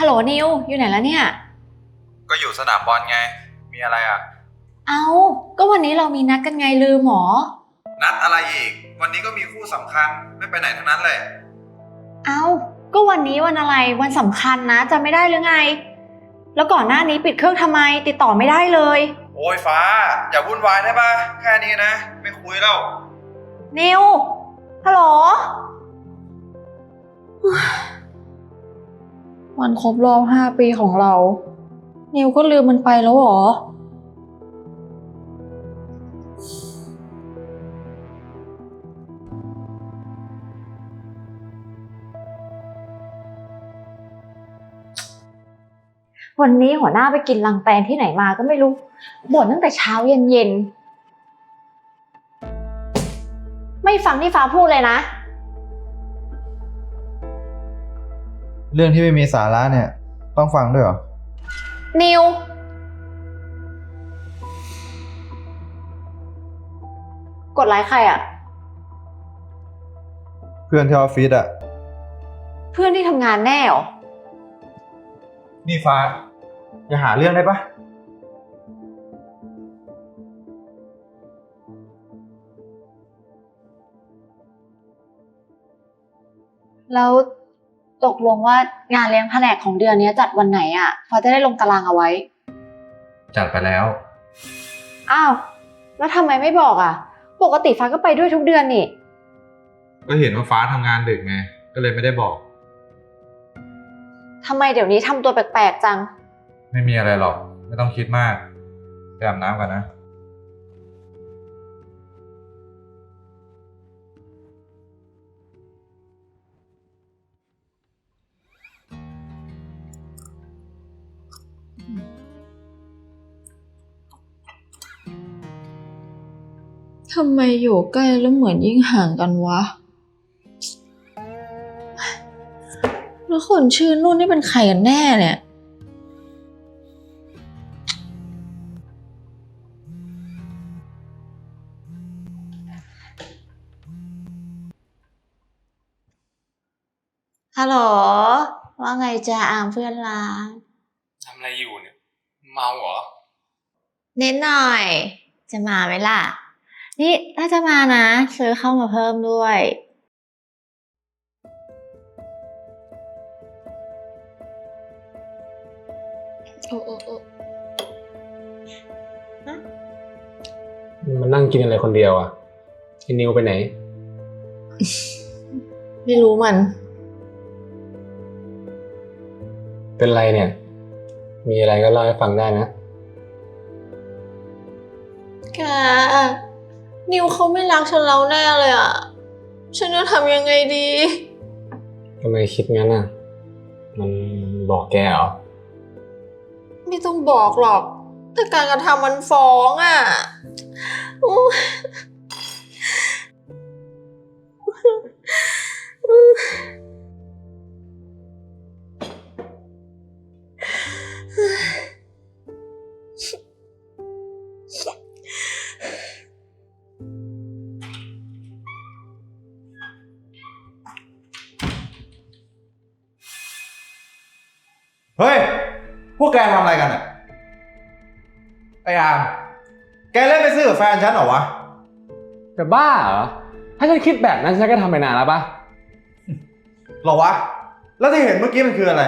ฮัลโหลนิวอยู่ไหนแล้วเนี่ย ก็อยู่สนามบอลไง มีอะไรอะ เอาก็วันนี้เรามีนัดกันไงลืมหมอ นัดอะไรอีก วันนี้ก็มีคู่สำคัญไม่ไปไหนทั้งนั้นเลย เอาก็วันนี้วันอะไรวันสำคัญนะจำไม่ได้หรือไง แล้วก่อนหน้านี้ปิดเครื่องทำไมติดต่อไม่ได้เลย โอ้ยฟ้า อย่าวุ่นวายได้ปะแค่นี้นะ ไม่คุยแล้ว นิวฮัลโหล วันครบรอบห้าปีของเรา นิวก็ลืมมันไปแล้วเหรอ วันนี้หัวหน้าไปกินลังแตนที่ไหนมาก็ไม่รู้บ่นตั้งแต่เช้าย็นเย็นๆ ไม่ฟังที่ฟ้าพูดเลยนะ เรื่องที่ไม่มีสาระเนี่ย ต้องฟังด้วยเหรอ นิว กดไลค์ใครอะเพื่อนที่ออฟฟิศอะเพื่อนที่ทำงานแน่เหรอ นี่ฟ้า อย่าหาเรื่องได้ปะแล้ว ตกลงว่างานเลี้ยงแผนกของเดือนนี้จัดวันไหนอะฟ้าจะได้ลงตารางเอาไว้ จัดไปแล้ว อ้าว แล้วทำไมไม่บอกอะปกติฟ้าก็ไปด้วยทุกเดือนนี่ ก็เห็นว่าฟ้าทำงานดึกไง ก็เลยไม่ได้บอก ทำไมเดี๋ยวนี้ทำตัวแปลกๆจัง ไม่มีอะไรหรอก ไม่ต้องคิดมาก ไปอาบน้ำก่อนนะ ทำไมอยู่ใกล้แล้วเหมือนยิ่งห่างกันวะ แล้วคนชื่อนุ่นนี่เป็นใครกันแน่เนี่ย ฮัลโหล ว่าไงจ้าอามเพื่อนรักำอะไรอยู่เนี่ย เมาเหรอนิดหน่อย จะมาไหมล่ะ นี่ถ้าจะมานะ ซื้อเข้ามาเพิ่มด้วย โอ้โอ้โอ้มันนั่งกินอะไรคนเดียวอะไอ้นิวไปไหน ไม่รู้มัน เป็นไรเนี่ย มีอะไรก็เล่าให้ฟังได้นะ แกนิวเขาไม่รักฉันแล้วแน่เลยอะ ฉันจะทำยังไงดีทำไมคิดงั้นอะ มันบอกแกเหรอ ไม่ต้องบอกหรอก แต่การกระทำมันฟ้องอะ เฮ้ย พวกแกทำอะไรกันอะไอ้อามแกเล่นไปซื้อกับแฟนฉันเหรอวะ จะบ้าเหรอ ถ้าฉันคิดแบบนั้นฉันก็ทำไปนานแล้วปะหรอวะ แล้วที่เห็นเมื่อกี้มันคืออะไร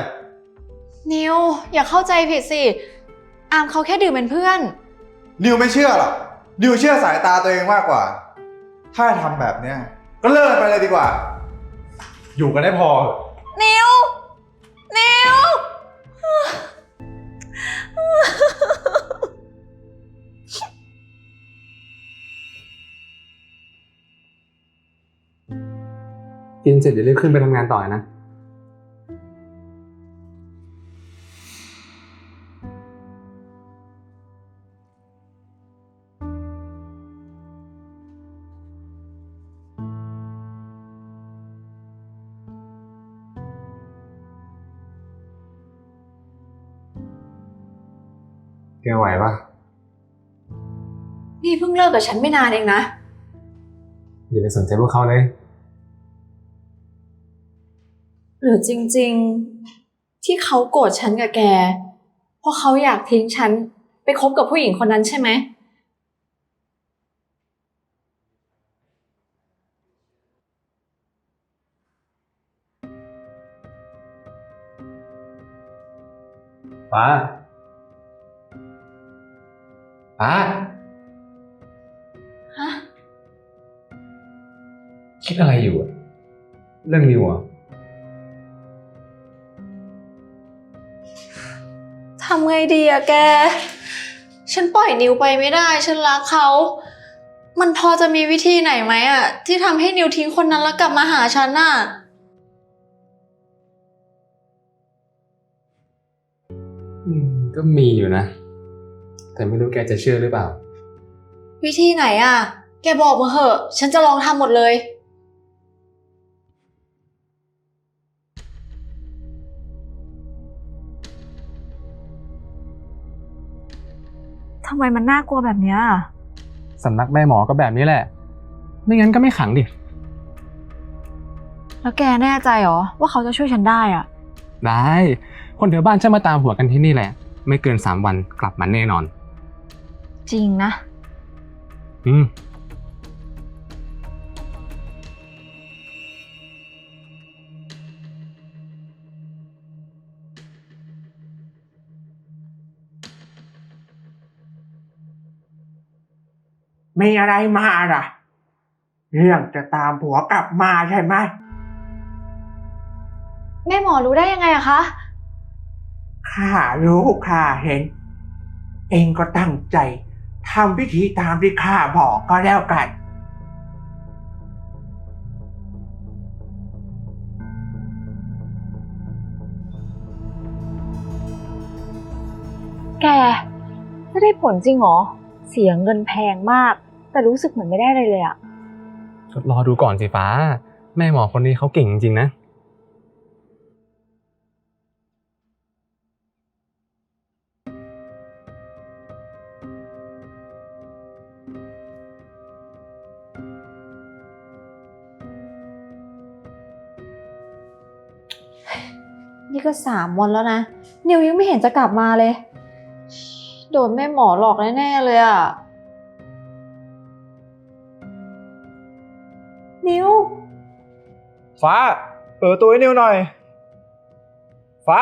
นิว อย่าเข้าใจผิดสิ อามเขาแค่ดื่มเป็นเพื่อน นิวไม่เชื่อหรอกนิวเชื่อสายตาตัวเองมากกว่า ถ้าทำแบบเนี้ย ก็เลิกไปเลยดีกว่า อยู่กันได้พอเถอะนิว นิว กินเสร็จเดี๋ยวรีบขึ้นไปทำงานต่อนะ แกไหวปะนี่เพิ่งเลิกกับฉันไม่นานเองนะ อย่าไปสนใจพวกเขาเลย หรือจริงที่เขาโกรธฉันกับแก เพราะเขาอยากทิ้งฉันไปคบกับผู้หญิงคนนั้นใช่ไหม ฟ้า ฟ้า ฮะ คิดอะไรอยู่อะเรื่องนิวอะทำไงดีอะแก ฉันปล่อยนิวไปไม่ได้ ฉันรักเขา มันพอจะมีวิธีไหนไหมอะที่ทำให้นิวทิ้งคนนั้นแล้วกลับมาหาฉันน่ะอืมก็มีอยู่นะ แต่ไม่รู้แกจะเชื่อหรือเปล่า วิธีไหนอะแกบอกมาเหอะ ฉันจะลองทำหมดเลย ทำไมมันน่ากลัวแบบเนี้ยสำนักแม่หมอก็แบบนี้แหละ ไม่งั้นก็ไม่ขังดิ แล้วแกแน่ใจเหรอว่าเขาจะช่วยฉันได้อะได้ คนแถวบ้านจะมาตามหัวกันที่นี่แหละ ไม่เกินสามวันกลับมาแน่นอนจ ริงนะ อืม มีอะไรมาล่ะ เรื่องจะตามผัวกลับมาใช่ไหม แม่หมอรู้ได้ยังไงอะคะ ข้ารู้ข้าเห็น เองก็ตั้งใจ ทำพิธีตามที่ข้าบอกก็แล้วกัน แกไม่ได้ผลจริงเหรอ เสียเงินแพงมาก แต่รู้สึกเหมือนไม่ได้อะไรเลยอะ ก็รอดูก่อนสิฟ้า แม่หมอคนนี้เขาเก่งจริงๆนะ นี่ก็สามวันแล้วนะ นิวยังไม่เห็นจะกลับมาเลย โดนแม่หมอหลอกแน่ๆเลยอะนิว ฟ้า เปิดประตัวให้นิวหน่อย ฟ้า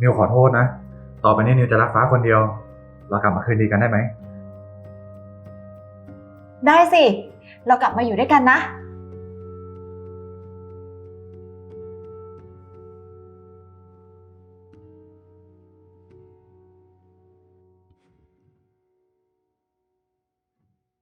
นิวขอโทษนะ ต่อไปนี้นิวจะรักฟ้าคนเดียว เรากลับมาคืนดีกันได้ไหม ได้สิ เรากลับมาอยู่ด้วยกันนะ